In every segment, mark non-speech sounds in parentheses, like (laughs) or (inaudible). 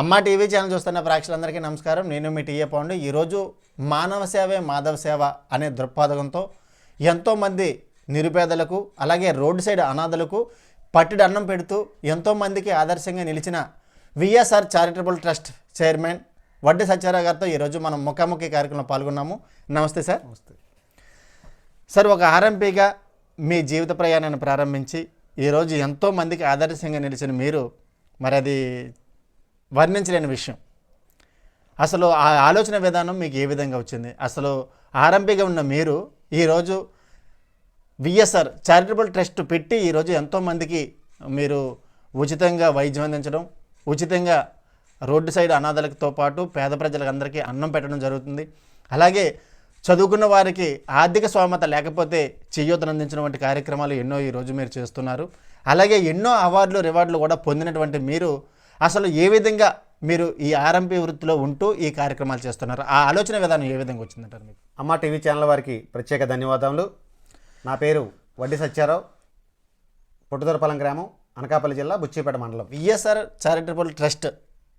అమ్మ TV channel చూస్తున్న ప్రేక్షకులందరికీ నమస్కారం. నేను మీ టీఏ పౌండ్. ఈరోజు మానవ సేవే మాధవ సేవ అనే దృక్పథంతో ఎంతోమంది నిరుపేదలకు అలాగే రోడ్డు సైడ్ అనాథలకు పట్టిడి అన్నం పెడుతూ ఎంతోమందికి ఆదర్శంగా నిలిచిన విఎస్ఆర్ చారిటబుల్ ట్రస్ట్ చైర్మన్ వడ్డీ సత్యారావు గారితో ఈరోజు మనం ముఖాముఖి కార్యక్రమంలో పాల్గొన్నాము. నమస్తే సార్. నమస్తే. సార్ ఒక ఆర్ఎంపీగా మీ జీవిత ప్రయాణాన్ని ప్రారంభించి ఈరోజు ఎంతో మందికి ఆదర్శంగా నిలిచిన మీరు మరి అది వర్ణించలేని విషయం. అసలు ఆ ఆలోచన విధానం మీకు ఏ విధంగా వచ్చింది? అసలు ఆర్ఎంపీగా ఉన్న మీరు ఈరోజు విఎస్ఆర్ చారిటబుల్ ట్రస్ట్ పెట్టి ఈరోజు ఎంతోమందికి మీరు ఉచితంగా వైద్యం అందించడం ఉచితంగా రోడ్డు సైడ్ అనాథలతో పాటు పేద ప్రజలకు అందరికీ అన్నం పెట్టడం జరుగుతుంది. అలాగే చదువుకున్న వారికి ఆర్థిక స్వామత లేకపోతే చెయ్యూతను అందించిన వంటి కార్యక్రమాలు ఎన్నో ఈరోజు మీరు చేస్తున్నారు. అలాగే ఎన్నో అవార్డులు రివార్డులు కూడా పొందినటువంటి మీరు అసలు ఏ విధంగా మీరు ఈ ఆర్ఎంపీ వృత్తిలో ఉంటూ ఈ కార్యక్రమాలు చేస్తున్నారు? ఆ ఆలోచన విధానం ఏ విధంగా వచ్చిందంటారు మీకు? అమ్మ టీవీ ఛానల్ వారికి ప్రత్యేక ధన్యవాదములు. నా పేరు వడ్డీ సత్యారావు పొట్టుదొరపాలెం గ్రామం అనకాపల్లి జిల్లా బుచ్చిపేట మండలం. విఎస్ఆర్ చారిటబుల్ ట్రస్ట్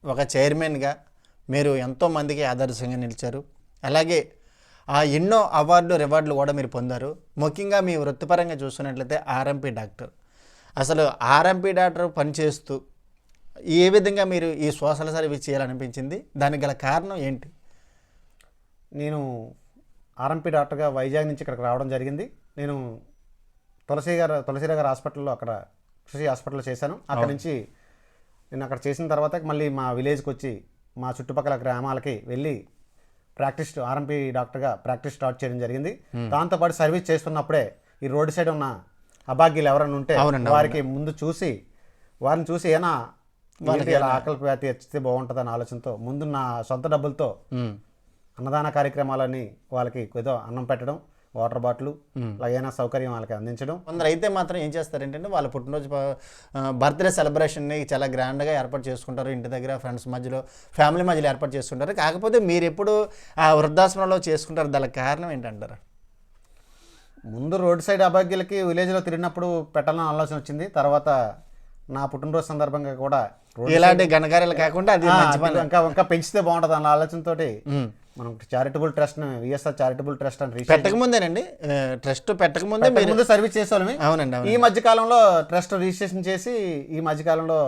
ఒక చైర్మన్గా మీరు ఎంతోమందికి ఆదర్శంగా నిలిచారు. అలాగే ఆ ఎన్నో అవార్డులు రివార్డులు కూడా మీరు పొందారు. ముఖ్యంగా మీ వృత్తిపరంగా చూసుకున్నట్లయితే ఆర్ఎంపీ డాక్టర్. అసలు ఆర్ఎంపీ డాక్టర్ పనిచేస్తూ ఏ విధంగా మీరు ఈ సోషల్ సర్వీస్ చేయాలనిపించింది? దానికి గల కారణం ఏంటి? నేను ఆర్ఎంపీ డాక్టర్గా వైజాగ్ నుంచి ఇక్కడికి రావడం జరిగింది. నేను తులసి గారు తులసిరావు గారి హాస్పిటల్లో అక్కడ కృషి హాస్పిటల్లో చేశాను. అక్కడ నుంచి నేను అక్కడ చేసిన తర్వాత మళ్ళీ మా విలేజ్కి వచ్చి మా చుట్టుపక్కల గ్రామాలకి వెళ్ళి ప్రాక్టీస్ ఆర్ఎంపీ డాక్టర్గా ప్రాక్టీస్ స్టార్ట్ చేయడం జరిగింది. దాంతోపాటు సర్వీస్ చేస్తున్నప్పుడే ఈ రోడ్డు సైడ్ ఉన్న అభాగ్యులు ఎవరైనా ఉంటే వారికి ముందు చూసి వారిని చూసి ఏనా వాళ్ళకి ఇలా ఆకలి వ్యాధి వచ్చితే బాగుంటుంది ఆలోచనతో ముందు నా సొంత డబ్బులతో అన్నదాన కార్యక్రమాలని వాళ్ళకి ఏదో అన్నం పెట్టడం వాటర్ బాటిల్ ఏదైనా సౌకర్యం వాళ్ళకి అందించడం. కొందరు అయితే మాత్రం ఏం చేస్తారంటే వాళ్ళ పుట్టినరోజు బర్త్డే సెలబ్రేషన్ని చాలా గ్రాండ్గా ఏర్పాటు చేసుకుంటారు. ఇంటి దగ్గర ఫ్రెండ్స్ మధ్యలో ఫ్యామిలీ మధ్యలో ఏర్పాటు చేసుకుంటారు. కాకపోతే మీరు ఎప్పుడు ఆ వృద్ధాశ్రమంలో చేసుకుంటారు. దానికి కారణం ఏంటంటారు? ముందు రోడ్ సైడ్ అభాగ్యులకి విలేజ్లో తిరిగినప్పుడు పెట్టాలని ఆలోచన వచ్చింది. తర్వాత నా పుట్టినరోజు సందర్భంగా కూడా ఇలాంటి ఘనకార్యాలు కాకుండా అది ఇంకా ఇంకా పెంచితే బాగుంటుంది అన్న ఆలోచనతోటి మ్. మనం charitable trust VSR charitable trust అని రిజిస్టర్ పెట్టకముందేనండి ట్రస్ట్ పెట్టకముందే మీరు ముందు సర్వీస్ చేసేవాళ్ళమి. అవునండి అవును ఈ మధ్య కాలంలో ట్రస్ట్ రిజిస్ట్రేషన్ చేసి ఈ మధ్య కాలంలో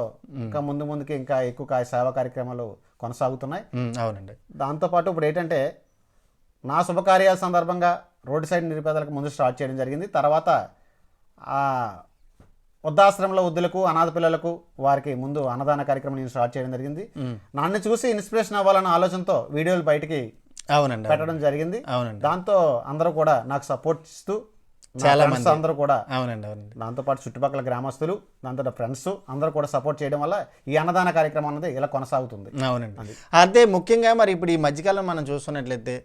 ఇంకా ముందు ముందుకి ఇంకా ఎక్కువ సేవా కార్యక్రమాలు కొనసాగుతున్నాయి. అవునండి. దాంతోపాటు ఇప్పుడు ఏంటంటే నా శుభకార్యాల సందర్భంగా రోడ్డు సైడ్ నిరుపేదలకు ముందు స్టార్ట్ చేయడం జరిగింది. తర్వాత ఆ వృద్ధాశ్రమంలో వృద్ధులకు అనాథ పిల్లలకు వారికి ముందు అన్నదాన కార్యక్రమం నేను స్టార్ట్ చేయడం జరిగింది. నన్ను చూసి ఇన్స్పిరేషన్ అవ్వాలన్న ఆలోచనతో వీడియోలు బయటికి అవునండి అవును. పెట్టడం జరిగింది. అవునండి. దాంతో అందరూ కూడా నాకు సపోర్ట్ ఇస్తూ చాలా friends అందరూ కూడా అవునండి అవునండి. దాంతోపాటు చుట్టుపక్కల గ్రామస్తులు దాంతో ఫ్రెండ్స్ అందరూ కూడా సపోర్ట్ చేయడం వల్ల ఈ అన్నదాన కార్యక్రమం అనేది ఇలా కొనసాగుతుంది. అవునండి. అదే. ముఖ్యంగా మరి ఇప్పుడు ఈ మధ్యకాలం మనం చూస్తున్నట్లయితే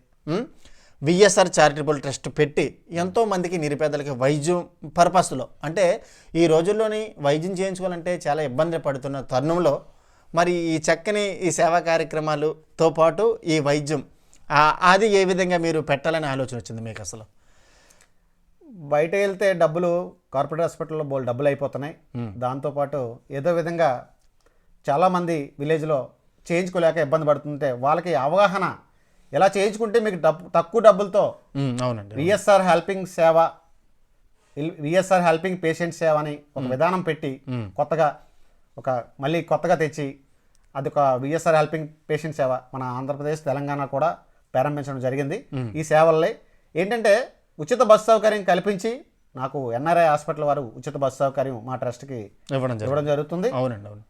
విఎస్ఆర్ చారిటబుల్ ట్రస్ట్ పెట్టి ఎంతో మందికి నిరుపేదలకి వైద్యం పర్పస్లో. అంటే ఈ రోజుల్లోని వైద్యం చేయించుకోవాలంటే చాలా ఇబ్బంది పడుతున్న తరుణంలో మరి ఈ చక్కని ఈ సేవా కార్యక్రమాలతో పాటు ఈ వైద్యం అది ఏ విధంగా మీరు పెట్టాలని ఆలోచన వచ్చింది మీకు అసలు? బయట వెళ్తే డబ్బులు కార్పొరేట్ హాస్పిటల్లో బోల్ డబ్బులు అయిపోతున్నాయి. దాంతోపాటు ఏదో విధంగా చాలామంది విలేజ్లో చేయించుకోలేక ఇబ్బంది పడుతుంటే వాళ్ళకి అవగాహన ఎలా చేయించుకుంటే మీకు డబ్బు తక్కువ డబ్బులతో అవునండి విఎస్ఆర్ హెల్పింగ్ సేవ విఎస్ఆర్ హెల్పింగ్ పేషెంట్ సేవ అని ఒక విధానం పెట్టి కొత్తగా ఒక మళ్ళీ కొత్తగా తెచ్చి అది ఒక విఎస్ఆర్ హెల్పింగ్ పేషెంట్ సేవ మన ఆంధ్రప్రదేశ్ తెలంగాణ కూడా ప్రారంభించడం జరిగింది. ఈ సేవల్లో ఏంటంటే ఉచిత బస్సు సౌకర్యం కల్పించి నాకు ఎన్ఆర్ఐ హాస్పిటల్ వారు ఉచిత బస్సు సౌకర్యం మా ట్రస్ట్కి ఇవ్వడం ఇవ్వడం జరుగుతుంది. అవునండి అవును.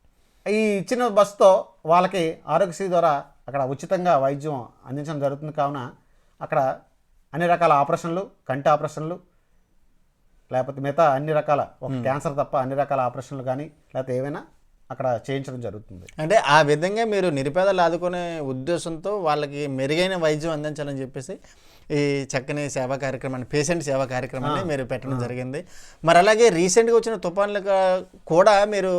ఈ ఇచ్చిన బస్సుతో వాళ్ళకి ఆరోగ్యశ్రీ ద్వారా అక్కడ ఉచితంగా వైద్యం అందించడం జరుగుతుంది కావున అక్కడ అన్ని రకాల ఆపరేషన్లు కంటి ఆపరేషన్లు లేకపోతే మిగతా అన్ని రకాల ఒక క్యాన్సర్ తప్ప అన్ని రకాల ఆపరేషన్లు కానీ లేకపోతే ఏవైనా అక్కడ చేయించడం జరుగుతుంది. అంటే ఆ విధంగా మీరు నిరుపేదలు ఆదుకునే ఉద్దేశంతో వాళ్ళకి మెరుగైన వైద్యం అందించాలని చెప్పేసి ఈ చక్కని సేవా కార్యక్రమాన్ని పేషెంట్ సేవా కార్యక్రమాన్ని మీరు పెట్టడం జరిగింది. మరి అలాగే రీసెంట్గా వచ్చిన తుఫాన్లకు కూడా మీరు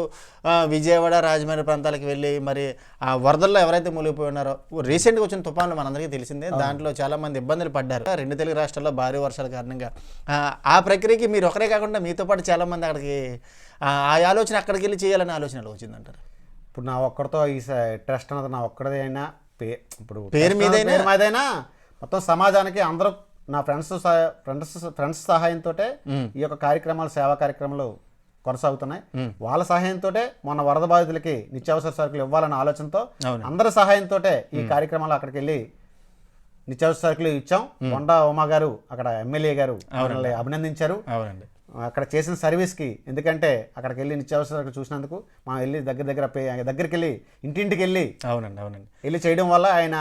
విజయవాడ రాజమండ్రి ప్రాంతాలకు వెళ్ళి మరి ఆ వరదల్లో ఎవరైతే మునిగిపోయి ఉన్నారో రీసెంట్గా వచ్చిన తుఫాన్లు మనందరికీ తెలిసిందే. దాంట్లో చాలా మంది ఇబ్బందులు పడ్డారు. రెండు తెలుగు రాష్ట్రాల్లో భారీ వర్షాల కారణంగా. ఆ, ప్రక్రియకి మీరు ఒకరే కాకుండా మీతో పాటు చాలా మంది అక్కడికి ఆ ఆలోచన అక్కడికి వెళ్ళి చేయాలనే ఆలోచనలు వచ్చిందంటారు? ఇప్పుడు నా ఒక్కడితో ఈ ట్రస్ట్ అన్నది నా ఒక్కడిదే అయినా పే ఇప్పుడు పేరు trust మీదైనా- పేరు మీదైనా మొత్తం సమాజానికి అందరూ నా ఫ్రెండ్స్ ఫ్రెండ్స్ ఫ్రెండ్స్ సహాయంతో ఈ యొక్క కార్యక్రమాలు సేవా కార్యక్రమాలు కొనసాగుతున్నాయి. వాళ్ళ సహాయంతో మొన్న వరద బాధితులకి నిత్యావసర సరుకులు ఇవ్వాలన్న ఆలోచనతో. అందరి సహాయంతో ఈ కార్యక్రమాలు అక్కడికి వెళ్ళి నిత్యావసర సరుకులు ఇచ్చాం. కొండా ఉమా గారు అక్కడ ఎమ్మెల్యే గారు అభినందించారు. అక్కడ చేసిన సర్వీస్కి ఎందుకంటే అక్కడికి వెళ్ళి నిత్యావసర సరుకులు చూసినందుకు మనం వెళ్ళి దగ్గర దగ్గర దగ్గరికి వెళ్ళి ఇంటింటికి వెళ్ళి అవునండి అవునండి. వెళ్ళి చేయడం వల్ల ఆయన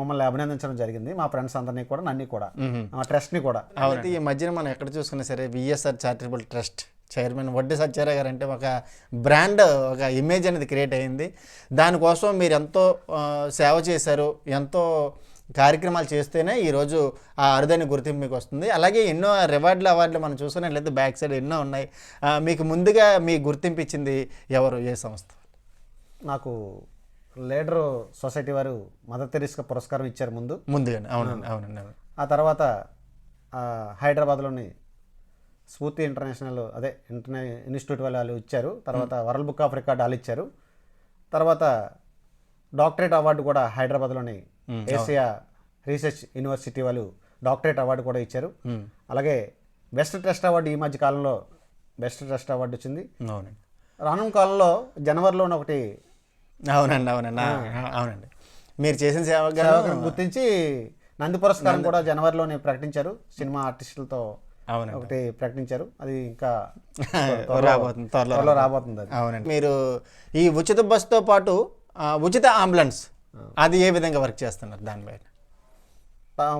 మమ్మల్ని అభినందించడం జరిగింది మా ఫ్రెండ్స్ అందరినీ కూడా నన్ను కూడా మా ట్రస్ట్ని కూడా. అయితే ఈ మధ్యన మనం ఎక్కడ చూసుకున్నా సరే విఎస్ఆర్ చారిటబుల్ ట్రస్ట్ చైర్మన్ వడ్డీ సత్యారావు గారు అంటే ఒక బ్రాండ్ ఒక ఇమేజ్ అనేది క్రియేట్ అయింది. దానికోసం మీరు ఎంతో సేవ చేశారు ఎంతో కార్యక్రమాలు చేస్తేనే ఈరోజు ఆ అరుదైన గుర్తింపు మీకు వస్తుంది. అలాగే ఎన్నో రివార్డులు అవార్డులు మనం చూసుకున్నట్లయితే బ్యాక్ సైడ్ ఎన్నో ఉన్నాయి. మీకు ముందుగా మీ గుర్తింపు ఇచ్చింది ఎవరు ఏ సంస్థ? నాకు లీడర్ సొసైటీ వారు మదర్ తెరీస్గా పురస్కారం ఇచ్చారు ముందు. ముందుగానే అవునండి అవునండి అవును. ఆ తర్వాత హైదరాబాద్లోని స్ఫూర్తి ఇంటర్నేషనల్ అదే ఇంటర్నే ఇన్స్టిట్యూట్ వాళ్ళు ఇచ్చారు. తర్వాత వరల్డ్ బుక్ ఆఫ్ రికార్డ్ వాళ్ళు ఇచ్చారు. తర్వాత డాక్టరేట్ అవార్డు కూడా హైదరాబాద్లోని ఏసియా రీసెర్చ్ యూనివర్సిటీ వాళ్ళు డాక్టరేట్ అవార్డు కూడా ఇచ్చారు. మ్మ్. అలాగే బెస్ట్ ట్రస్ట్ అవార్డు ఈ మధ్య కాలంలో బెస్ట్ ట్రస్ట్ అవార్డు వచ్చింది. అవునండి. రానున్న కాలంలో జనవరిలోనే ఒకటి అవునండి అవునండి. ఆ, అవునండి. మీరు చేసిన సేవకులను గుర్తించి నంది పురస్కారం కూడా జనవరిలోనే ప్రకటించారు. సినిమా ఆర్టిస్టులతో అవునండి. ఒకటి ప్రకటించారు. అది ఇంకా (laughs) రాబోతుంది త్వరలో రాబోతుంది. అవునండి. మీరు ఈ ఉచిత బస్సుతో పాటు ఉచిత అంబులెన్స్ అది ఏ విధంగా వర్క్ చేస్తున్నారు దానిపైన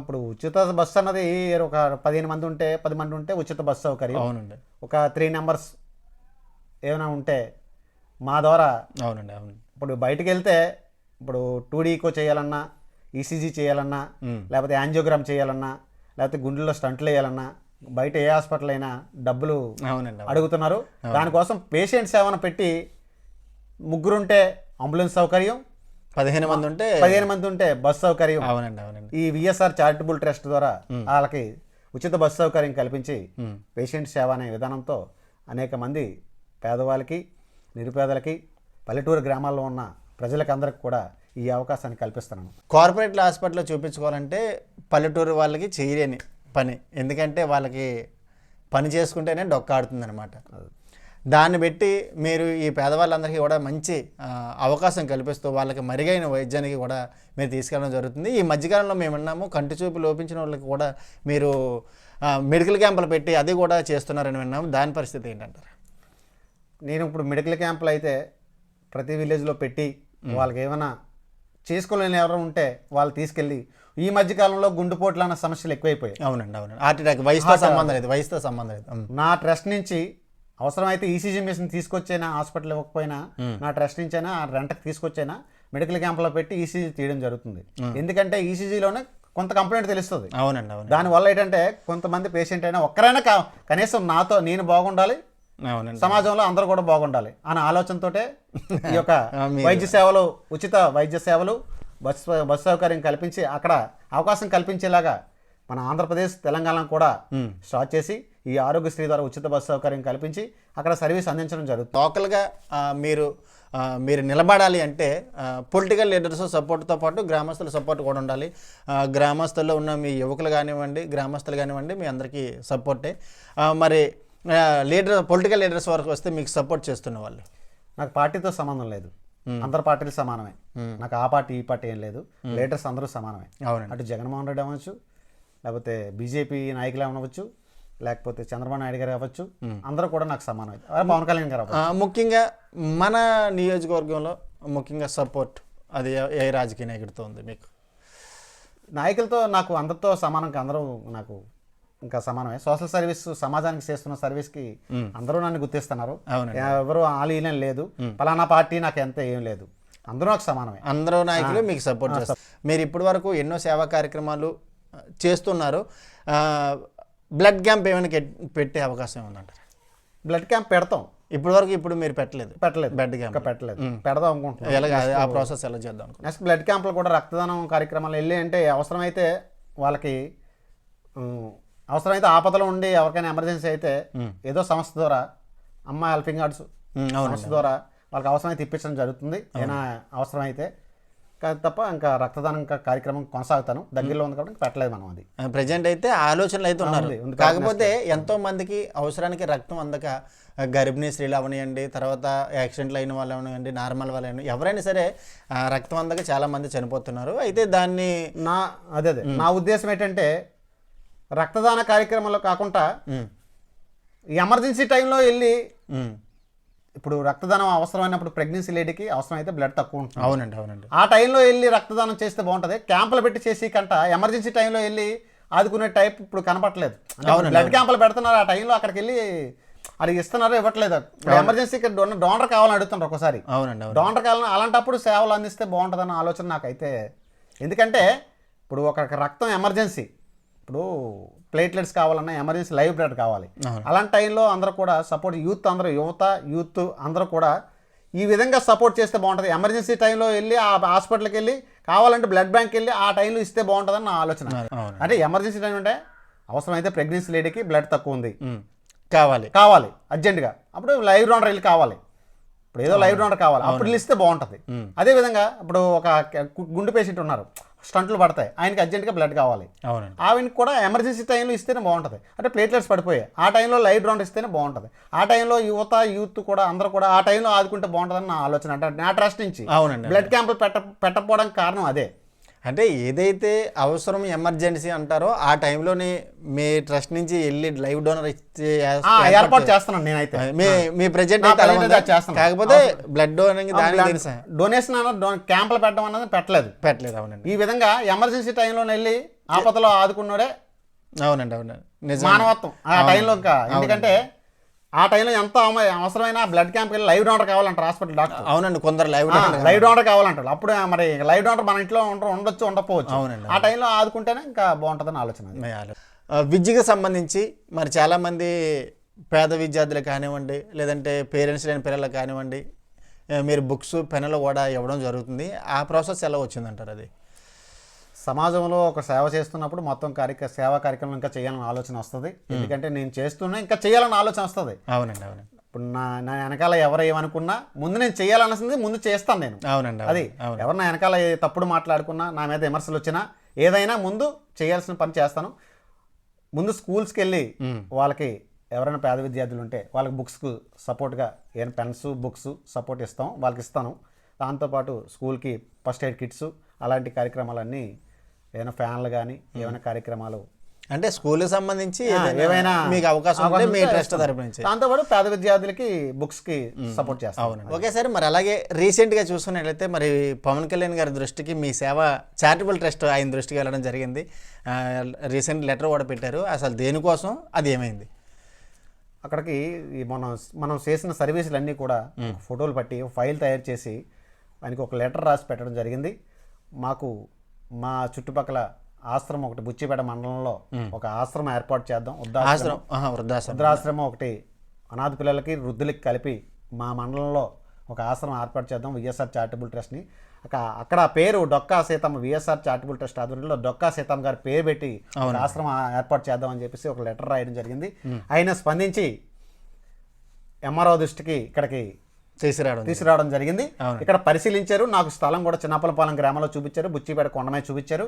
ఇప్పుడు ఉచిత బస్సు అన్నది ఒక పదిహేను మంది ఉంటే పది మంది ఉంటే ఉచిత బస్సు సౌకర్యం. అవునండి. ఒక త్రీ నెంబర్స్ ఏమైనా ఉంటే మా ద్వారా అవునండి అవును. ఇప్పుడు బయటికి వెళ్తే ఇప్పుడు టూ డీకో చేయాలన్నా ఈసీజీ చేయాలన్నా లేకపోతే యాంజియోగ్రామ్ చేయాలన్నా లేకపోతే గుండెల్లో స్టంట్లు వేయాలన్నా బయట ఏ హాస్పిటల్ అయినా డబ్బులు అవునండి అవును. అడుగుతున్నారు. దానికోసం పేషెంట్ సేవను పెట్టి ముగ్గురుంటే అంబులెన్స్ సౌకర్యం పదిహేను మంది ఉంటే పదిహేను మంది ఉంటే బస్ సౌకర్యం. అవునండి అవునండి. ఈ విఎస్ఆర్ చారిటబుల్ ట్రస్ట్ ద్వారా వాళ్ళకి ఉచిత బస్సు సౌకర్యం కల్పించి పేషెంట్ సేవ అనే విధానంతో అనేక మంది పేదవాళ్ళకి నిరుపేదలకి పల్లెటూరు గ్రామాల్లో ఉన్న ప్రజలకు అందరికి కూడా ఈ అవకాశాన్ని కల్పిస్తున్నాను. కార్పొరేట్ హాస్పిటల్లో చూపించుకోవాలంటే పల్లెటూరు వాళ్ళకి చేయలేని పని. ఎందుకంటే వాళ్ళకి పని చేసుకుంటేనే డొక్కాడుతుంది అనమాట దాన్ని బట్టి మీరు ఈ పేదవాళ్ళందరికీ కూడా మంచి అవకాశం కల్పిస్తూ వాళ్ళకి మెరుగైన వైద్యానికి కూడా మీరు తీసుకెళ్ళడం జరుగుతుంది. ఈ మధ్యకాలంలో మేము విన్నాము కంటి చూపు లోపించిన వాళ్ళకి కూడా మీరు మెడికల్ క్యాంపులు పెట్టి అది కూడా చేస్తున్నారని విన్నాము. దాని పరిస్థితి ఏంటంటారు? నేను ఇప్పుడు మెడికల్ క్యాంపులు అయితే ప్రతి విలేజ్లో పెట్టి వాళ్ళకి ఏమైనా చేసుకోలేని ఎవరు ఉంటే వాళ్ళు తీసుకెళ్ళి ఈ మధ్య కాలంలో గుండెపోట్లు అన్న సమస్యలు ఎక్కువైపోయాయి. అవునండి అవునండి. హార్ట్ అటాక్ వయసుతో సంబంధం లేదు వయసుతో సంబంధం లేదు. నా ట్రస్ట్ నుంచి అవసరమైతే ఈసీజీ మిషన్ తీసుకొచ్చైనా హాస్పిటల్ ఇవ్వకపోయినా నా ట్రస్ట్ నుంచి అయినా ఆ రెంట్కి తీసుకొచ్చైనా మెడికల్ క్యాంప్లో పెట్టి ఈసీజీ తీయడం జరుగుతుంది. ఎందుకంటే ఈసీజీలోనే కొంత కంప్లైంట్ తెలుస్తుంది. అవునండి అవును దానివల్ల ఏంటంటే కొంతమంది పేషెంట్ అయినా ఒక్కరైనా కా- కనీసం నాతో నేను బాగుండాలి అవునండి. సమాజంలో అందరూ కూడా బాగుండాలి అనే ఆలోచనతోటే ఈ యొక్క (laughs) వైద్య సేవలు ఉచిత వైద్య సేవలు బస్సు బస్సు సౌకర్యం కల్పించి అక్కడ అవకాశం కల్పించేలాగా మన ఆంధ్రప్రదేశ్ తెలంగాణ కూడా స్టార్ట్ చేసి ఈ ఆరోగ్యశ్రీ ద్వారా ఉచిత బస్సు సౌకర్యం కల్పించి అక్కడ సర్వీస్ అందించడం జరుగుతుంది. లోకల్గా మీరు మీరు నిలబడాలి అంటే పొలిటికల్ లీడర్స్ సపోర్ట్తో పాటు గ్రామస్తుల సపోర్ట్ కూడా ఉండాలి. గ్రామస్తుల్లో ఉన్న మీ యువకులు కానివ్వండి గ్రామస్తులు కానివ్వండి మీ అందరికీ సపోర్టే. మరి లీడర్ పొలిటికల్ లీడర్స్ వరకు వస్తే మీకు సపోర్ట్ చేస్తున్న వాళ్ళు? నాకు పార్టీతో సంబంధం లేదు. అందరు పార్టీలు సమానమే. నాకు ఆ పార్టీ ఈ పార్టీ ఏం లేదు. లీడర్స్ అందరూ సమానమే. అవునండి. అటు జగన్మోహన్ రెడ్డి అవ్వచ్చు లేకపోతే బీజేపీ నాయకులు అవ్వచ్చు లేకపోతే చంద్రబాబు నాయుడు గారు అవ్వచ్చు అందరూ కూడా నాకు అలాగే పవన్ కళ్యాణ్ గారు ముఖ్యంగా మన నియోజకవర్గంలో ముఖ్యంగా సపోర్ట్ అది ఏ- రాజకీయ నాయకుడితో ఉంది మీకు? నాయకులతో నాకు అందరితో సమానం అందరూ నాకు ఇంకా సమానమే. సోషల్ సర్వీస్ సమాజానికి చేస్తున్న సర్వీస్కి అందరూ నన్ను గుర్తిస్తున్నారు. ఎవరు ఆలీనం లేదు. పలానా పార్టీ నాకు ఎంత ఏం లేదు. అందరూ నాకు సమానమే. అందరూ నాయకులు మీకు సపోర్ట్ చేస్తారు. మీరు ఇప్పటి వరకు ఎన్నో సేవా కార్యక్రమాలు చేస్తున్నారు. బ్లడ్ క్యాంప్ ఏమైనా పెట్టే అవకాశం ఉందంటారు? బ్లడ్ క్యాంప్ పెడతాం. ఇప్పటి వరకు ఇప్పుడు మీరు పెట్టలేదు. పెట్టలేదు. బ్లడ్ క్యాంప్ పెట్టలేదు. పెడదాం అనుకుంటున్నాం. అది- ఆ ప్రాసెస్ ఎలా చేద్దాం? నెక్స్ట్ బ్లడ్ క్యాంపులు కూడా రక్తదానం కార్యక్రమాలు వెళ్ళి అంటే అవసరమైతే వాళ్ళకి అవసరమైతే ఆపదలో ఉండి ఎవరికైనా ఎమర్జెన్సీ అయితే ఏదో సంస్థ ద్వారా అమ్మ హెల్పింగ్ ఆర్ట్స్ సంస్థ ద్వారా వాళ్ళకి అవసరమైతే ఇప్పించడం జరుగుతుంది. ఏమైనా అవసరమైతే తప్ప ఇంకా రక్తదానం ఇంకా కార్యక్రమం కొనసాగుతాను. దగ్గరలో ఉంది కాబట్టి పెట్టలేదు మనం అది. ప్రజెంట్ అయితే ఆలోచనలు అయితే ఉన్నారు. కాకపోతే ఎంతో మందికి అవసరానికి రక్తం అందక గర్భిణీ స్త్రీలు అవనివ్వండి తర్వాత యాక్సిడెంట్లు అయిన వాళ్ళు అవనివ్వండి నార్మల్ వాళ్ళు అవనివ్వండి ఎవరైనా సరే రక్తం అందక చాలా మంది చనిపోతున్నారు. అయితే దాన్ని నా అదే అదే. నా ఉద్దేశం ఏంటంటే రక్తదాన కార్యక్రమంలో కాకుండా ఎమర్జెన్సీ టైంలో వెళ్ళి ఇప్పుడు రక్తదానం అవసరమైనప్పుడు ప్రెగ్నెన్సీ లేడీకి అవసరమైతే బ్లడ్ తక్కువ ఉంటుంది. అవునండి అవునండి. ఆ టైంలో వెళ్ళి రక్తదానం చేస్తే బాగుంటుంది. క్యాంపులు పెట్టి చేసి కంట ఎమర్జెన్సీ టైంలో వెళ్ళి ఆదుకునే టైప్ ఇప్పుడు కనపట్లేదు అవునండి, బ్లడ్ క్యాంపులు పెడుతున్నారు. ఆ టైంలో అక్కడికి వెళ్ళి అది ఇస్తున్నారు ఇవ్వట్లేదు. ఎమర్జెన్సీకి డోనర్ కావాలని అడుగుతున్నారు ఒకసారి. అవునండి అవును డోనర్ కావాలని అలాంటప్పుడు సేవలు అందిస్తే బాగుంటుందన్న ఆలోచన నాకైతే. ఎందుకంటే ఇప్పుడు ఒక రక్తం ఎమర్జెన్సీ ఇప్పుడు ప్లేట్లెట్స్ కావాలన్నా ఎమర్జెన్సీ లైవ్ బ్లడ్ కావాలి. అలాంటి టైంలో అందరూ కూడా సపోర్ట్ యూత్ అందరూ యువత యూత్ అందరూ కూడా ఈ విధంగా సపోర్ట్ చేస్తే బాగుంటుంది. ఎమర్జెన్సీ టైంలో వెళ్ళి ఆ హాస్పిటల్కి వెళ్ళి కావాలంటే బ్లడ్ బ్యాంక్ వెళ్ళి ఆ టైంలో ఇస్తే బాగుంటుందని నా ఆలోచన. అంటే ఎమర్జెన్సీ టైం అంటే అవసరమైతే ప్రెగ్నెన్సీ లేడీకి బ్లడ్ తక్కువ ఉంది. కావాలి. కావాలి అర్జెంటుగా. అప్పుడు లైవ్ డోనర్ వెళ్ళి కావాలి. ఇప్పుడు ఏదో లైవ్ డోనర్ కావాలి. అప్పుడు ఇస్తే బాగుంటుంది. అదే విధంగా ఇప్పుడు ఒక గుండె పేషెంట్ ఉన్నారు. స్టంట్లు పడతాయి. ఆయనకి అర్జెంటుగా బ్లడ్ కావాలి. ఆవిడకి కూడా ఎమర్జెన్సీ టైంలో ఇస్తేనే బాగుంటుంది. అంటే ప్లేట్లెట్స్ పడిపోయాయి. ఆ టైంలో లైవ్ డౌన్ ఇస్తేనే బాగుంటుంది. ఆ టైంలో యువత యూత్ కూడా అందరూ కూడా ఆ టైంలో ఆదుకుంటే బాగుంటుందని నా ఆలోచన. అంటే నా ట్రస్ట్ నుంచి అవునండి బ్లడ్ క్యాంపులు పెట్ట పెట్టకపోవడానికి కారణం అదే. అంటే ఏదైతే అవసరం ఎమర్జెన్సీ అంటారో ఆ టైంలోనే మీ ట్రస్ట్ నుంచి వెళ్ళి లైవ్ డోనర్ ఇచ్చే ఏర్పాటు చేస్తున్నాను నేనైతే. మీ మీ ప్రజెంట్ అయితే. కాకపోతే బ్లడ్ తెలుసా డొనేషన్ అన్న క్యాంపులు పెట్టడం అన్నది పెట్టలేదు. పెట్టలేదు అవునండి. ఈ విధంగా ఎమర్జెన్సీ టైంలో వెళ్ళి ఆపదలో ఆదుకున్నాడే అవునండి అవునండి. మానవత్వం ఆ టైంలో ఇంకా. ఎందుకంటే ఆ టైంలో ఎంత అవసరమైన బ్లడ్ క్యాంప్ వెళ్ళి లైవ్ డోనర్ కావాలంటారు హాస్పిటల్ డాక్టర్. అవునండి కొందరు లైవ్ డోనర్ లైవ్ డోనర్ కావాలంటారు. అప్పుడు మరి లైవ్ డోనర్ మన ఇంట్లో ఉండ- ఉండొచ్చు ఉండకపోవచ్చు. అవునండి. ఆ టైంలో ఆదుకుంటేనే ఇంకా బాగుంటుందని ఆలోచన విద్యకు సంబంధించి మరి చాలామంది పేద విద్యార్థులకు కానివ్వండి లేదంటే పేరెంట్స్ లేని పిల్లలకు కానివ్వండి మీరు బుక్స్ పెన్నులు కూడా ఇవ్వడం జరుగుతుంది. ఆ ప్రాసెస్ ఎలా వచ్చిందంటారు అది? సమాజంలో ఒక సేవ చేస్తున్నప్పుడు మొత్తం కార్యక్ర సేవా కార్యక్రమం ఇంకా చేయాలని ఆలోచన వస్తుంది. ఎందుకంటే నేను చేస్తున్నా ఇంకా చేయాలని ఆలోచన వస్తుంది. అవునండి అవునండి. ఇప్పుడు నా నా వెనకాల ఎవరు ఏమనుకున్నా ముందు నేను చేయాలన్నది ముందు చేస్తాను నేను. అవునండి అది అవును ఎవరు నా వెనకాల తప్పుడు మాట్లాడుకున్నా నా మీద విమర్శలు వచ్చినా ఏదైనా ముందు చేయాల్సిన పని చేస్తాను. ముందు స్కూల్స్కి వెళ్ళి వాళ్ళకి ఎవరైనా పేద విద్యార్థులు ఉంటే వాళ్ళకి బుక్స్కు సపోర్ట్గా ఏమైనా పెన్స్ బుక్స్ సపోర్ట్ ఇస్తాం వాళ్ళకి ఇస్తాను. దాంతోపాటు స్కూల్కి ఫస్ట్ ఎయిడ్ కిట్స్ అలాంటి కార్యక్రమాలన్నీ ఏమైనా ఫ్యాన్లు కానీ ఏమైనా కార్యక్రమాలు. అంటే స్కూల్కి సంబంధించి ఏవైనా మీకు అవకాశం ఉంటే మీ ట్రస్ట్. తరపు నుంచి. దాంతోపాటు పేద విద్యార్థులకి బుక్స్కి సపోర్ట్ చేస్తాను అవునండి. ఓకే సార్ మరి అలాగే రీసెంట్గా చూసుకున్నట్లయితే మరి పవన్ కళ్యాణ్ గారి దృష్టికి మీ సేవ చారిటబుల్ ట్రస్ట్ ఆయన దృష్టికి వెళ్ళడం జరిగింది. రీసెంట్ లెటర్ కూడా పెట్టారు. అసలు దేనికోసం? అది ఏమైంది? అక్కడికి మనం మనం చేసిన సర్వీసులు అన్నీ కూడా ఫోటోలు పట్టి ఫైల్ తయారు చేసి ఆయనకి ఒక లెటర్ రాసి పెట్టడం జరిగింది. మాకు మా చుట్టుపక్కల ఆశ్రమం ఒకటి బుచ్చిపేట మండలంలో ఒక ఆశ్రమం ఏర్పాటు చేద్దాం. వృద్ధాశ్రమం. వృద్ధాశ్రమం. ఒకటి అనాథ పిల్లలకి వృద్ధులకి కలిపి మా మండలంలో ఒక ఆశ్రమం ఏర్పాటు చేద్దాం విఎస్ఆర్ చారిటబుల్ ట్రస్ట్ని. అక్కడ పేరు Dokka Seethamma VSR charitable trust ఆధ్వర్యంలో డొక్కా సీతమ్మ గారి పేరు పెట్టి ఆశ్రమం ఏర్పాటు చేద్దాం అని చెప్పేసి ఒక లెటర్ రాయడం జరిగింది. ఆయన స్పందించి ఎంఆర్ఓ దృష్టికి ఇక్కడికి తీసుకురావడం తీసుకురావడం జరిగింది. ఇక్కడ పరిశీలించారు. నాకు స్థలం కూడా చిన్నపలపాలెం గ్రామంలో చూపించారు. బుచ్చిపేట కొండమే చూపించారు.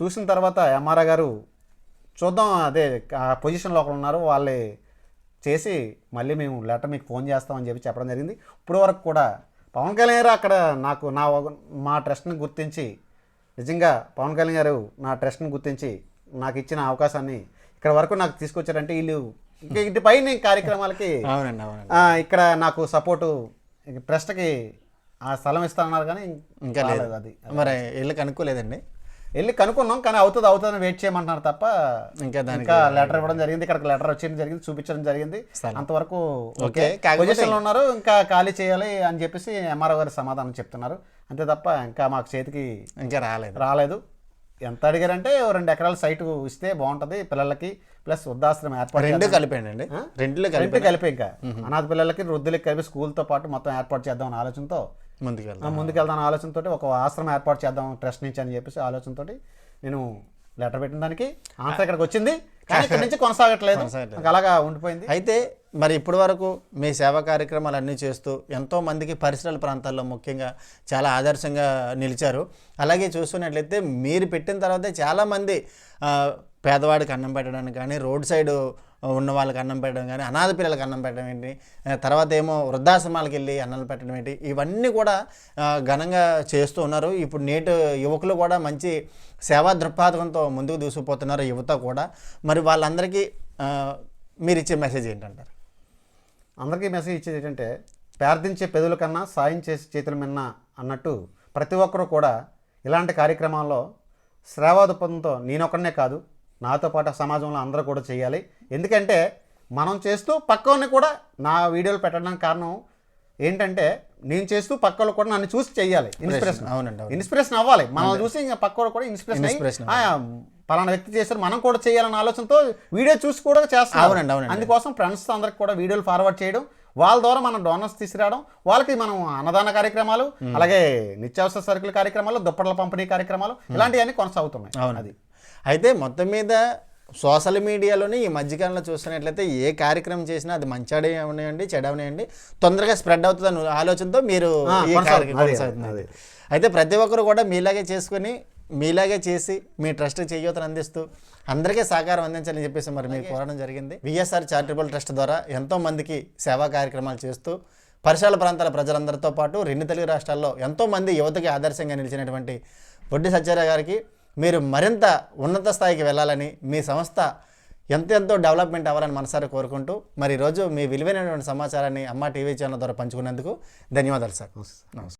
చూసిన తర్వాత ఎంఆర్ఆ గారు చూద్దాం అదే ఆ పొజిషన్లో ఒకరు ఉన్నారు. వాళ్ళే చేసి మళ్ళీ మేము లెటర్ మీకు ఫోన్ చేస్తామని చెప్పి చెప్పడం జరిగింది. ఇప్పుడు వరకు కూడా పవన్ కళ్యాణ్ గారు అక్కడ నాకు నా మా ట్రస్ట్ని గుర్తించి నిజంగా పవన్ కళ్యాణ్ గారు నా ట్రస్ట్ని గుర్తించి నాకు ఇచ్చిన అవకాశాన్ని ఇక్కడ వరకు నాకు తీసుకొచ్చారంటే వీళ్ళు ఇంకా ఇటుపై నేను కార్యక్రమాలకి అవునండి అవునండి. ఆ, ఇక్కడ నాకు సపోర్టు ట్రస్ట్కి ఆ స్థలం ఇస్తానన్నారు కానీ ఇంకా లేదు. అది. మరి ఇల్లు కనుక్కోలేదండి? వెళ్ళి కనుక్కున్నాం కానీ అవుతుంది అవుతుందని వెయిట్ చేయమంటున్నారు తప్ప ఇంకా దానికి ఇంకా లెటర్ ఇవ్వడం జరిగింది. ఇక్కడ లెటర్ వచ్చేయడం జరిగింది చూపించడం జరిగింది. అంతవరకు ఓకే. పొజిషన్లో ఉన్నారు ఇంకా ఖాళీ చేయాలి అని చెప్పేసి ఎంఆర్ఓ గారు సమాధానం చెప్తున్నారు. అంతే తప్ప ఇంకా మాకు చేతికి ఇంకా రాలేదు. రాలేదు. ఎంత అడిగారంటే ఓ రెండు ఎకరాల సైట్ ఇస్తే బాగుంటది పిల్లలకి ప్లస్ వృద్ధాశ్రమం ఏర్పాటు రెండు అండి రెండు కలిపి కలిపి ఇంకా. అనాథ పిల్లలకి వృద్ధులకి కలిపి స్కూల్తో పాటు మొత్తం ఏర్పాటు చేద్దాం అనే ఆలోచనతో ముందుకెళ్తాం ముందుకెళ్దాం ఆలోచనతో ఒక ఆశ్రమం ఏర్పాటు చేద్దాం ట్రస్ట్ నుంచి అని చెప్పేసి ఆలోచనతో నేను లెటర్ పెట్టిన దానికి ఆన్సర్ ఇక్కడికి వచ్చింది. కానీ ఇక్కడ నుంచి కొనసాగట్లేదు. అలాగా ఉండిపోయింది. అయితే మరి ఇప్పటి వరకు మీ సేవా కార్యక్రమాలు అన్నీ చేస్తూ ఎంతోమందికి పరిసరాల ప్రాంతాల్లో ముఖ్యంగా చాలా ఆదర్శంగా నిలిచారు. అలాగే చూస్తున్నట్లయితే మీరు పెట్టిన తర్వాతే చాలామంది పేదవాడికి అన్నం పెట్టడానికి కానీ రోడ్ సైడ్ ఉన్న వాళ్ళకి అన్నం పెట్టడం కానీ అనాథ పిల్లలకి అన్నం పెట్టడం ఏంటి తర్వాత ఏమో వృద్ధాశ్రమాలకు వెళ్ళి అన్నం పెట్టడం ఏంటి ఇవన్నీ కూడా ఘనంగా చేస్తూ ఉన్నారు. ఇప్పుడు నేటి యువకులు కూడా మంచి సేవా దృక్పథకంతో ముందుకు దూసుకుపోతున్నారు యువత కూడా. మరి వాళ్ళందరికీ మీరు ఇచ్చే మెసేజ్ ఏంటంటారు? అందరికీ మెసేజ్ ఇచ్చేది ఏంటంటే ప్రార్థించే పెదవుల కన్నా సాయం చేసే చేతుల మిన్న అన్నట్టు ప్రతి ఒక్కరూ కూడా ఇలాంటి కార్యక్రమాల్లో శ్రావాదృపంతో నేనొక్కడనే కాదు నాతో పాటు సమాజంలో అందరూ కూడా చేయాలి. ఎందుకంటే మనం చేస్తూ పక్కని కూడా నా వీడియోలు పెట్టడానికి కారణం ఏంటంటే నేను చేస్తూ పక్కలు కూడా నన్ను చూసి చేయాలి. ఇన్స్పిరేషన్ అవునండి అవును ఇన్స్పిరేషన్ అవ్వాలి. మనం చూసి ఇంకా పక్క కూడా ఇన్స్పిరేషన్ పలానా వ్యక్తి చేశారు మనం కూడా చేయాలన్న ఆలోచనతో వీడియో చూసి కూడా చేస్తాం అవునండి, అవునండి. అందుకోసం ఫ్రెండ్స్ అందరికి కూడా వీడియోలు ఫార్వర్డ్ చేయడం వాళ్ళ ద్వారా మనం డోనర్స్ తీసుకురావడం వాళ్ళకి మనం అన్నదాన కార్యక్రమాలు అలాగే నిత్యావసర సరుకుల కార్యక్రమాలు దుప్పట్ల పంపిణీ కార్యక్రమాలు ఇలాంటివన్నీ కొనసాగుతున్నాయి. అవును అది. అయితే మొత్తం మీద సోషల్ మీడియాలోని ఈ మధ్యకాలంలో చూస్తున్నట్లయితే ఏ కార్యక్రమం చేసినా అది మంచి అవనివ్వండి చెడు అవనివ్వండి తొందరగా స్ప్రెడ్ అవుతుంది ఆలోచనతో మీరు. అయితే ప్రతి ఒక్కరు కూడా మీలాగే చేసుకుని మీలాగే చేసి మీ ట్రస్ట్ చేయూతను అందిస్తూ అందరికీ సహకారం అందించాలని చెప్పేసి మరి మీరు కోరడం జరిగింది. విఎస్ఆర్ చారిటబుల్ ట్రస్ట్ ద్వారా ఎంతో మందికి సేవా కార్యక్రమాలు చేస్తూ పరిసరాల ప్రాంతాల ప్రజలందరితో పాటు రెండు తెలుగు రాష్ట్రాల్లో ఎంతో మంది యువతకి ఆదర్శంగా నిలిచినటువంటి బొడ్డి సత్యారావు గారికి మీరు మరింత ఉన్నత స్థాయికి వెళ్ళాలని మీ సంస్థ ఎంతెంతో డెవలప్మెంట్ అవ్వాలని మనసారి కోరుకుంటూ మరి ఈరోజు మీ విలువైనటువంటి సమాచారాన్ని అమ్మ టీవీ ఛానల్ ద్వారా పంచుకున్నందుకు ధన్యవాదాలు సార్. నమస్కారం